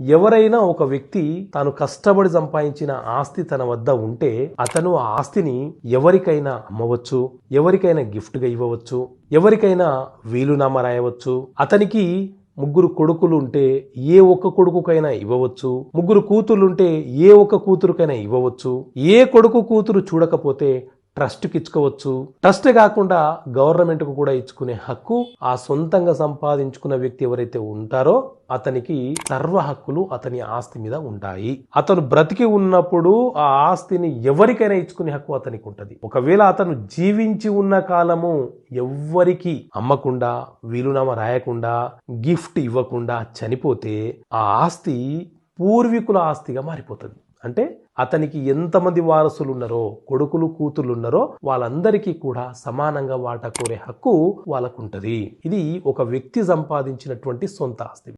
ఎవరైనా ఒక వ్యక్తి తాను కష్టపడి సంపాదించిన ఆస్తి తన వద్ద ఉంటే అతను ఆ ఆస్తిని ఎవరికైనా అమ్మవచ్చు ఎవరికైనా గిఫ్ట్గా ఇవ్వవచ్చు ఎవరికైనా వీలునామా రాయవచ్చు. అతనికి ముగ్గురు కొడుకులు ఉంటే ఏ ఒక్క కొడుకుకైనా ఇవ్వవచ్చు ముగ్గురు కూతురుంటే ఏ ఒక్క కూతురుకైనా ఇవ్వవచ్చు. ఏ కొడుకు కూతురు చూడకపోతే ట్రస్ట్కి ఇచ్చుకోవచ్చు ట్రస్ట్ కాకుండా గవర్నమెంట్కు కూడా ఇచ్చుకునే హక్కు ఆ సొంతంగా సంపాదించుకున్న వ్యక్తి ఎవరైతే ఉంటారో అతనికి సర్వ హక్కులు అతని ఆస్తి మీద ఉంటాయి. అతను బ్రతికి ఉన్నప్పుడు ఆ ఆస్తిని ఎవరికైనా ఇచ్చుకునే హక్కు అతనికి ఉంటుంది. ఒకవేళ అతను జీవించి ఉన్న కాలము ఎవ్వరికి అమ్మకుండా వీలునామా రాయకుండా గిఫ్ట్ ఇవ్వకుండా చనిపోతే ఆ ఆస్తి పూర్వీకుల ఆస్తిగా మారిపోతుంది. అంటే అతనికి ఎంతమంది వారసులు ఉన్నారో కొడుకులు కూతుర్లు ఉన్నారో వాళ్ళందరికీ కూడా సమానంగా వాటా కోరే హక్కు వాళ్ళకుంటది. ఇది ఒక వ్యక్తి సంపాదించినటువంటి సొంత ఆస్తి.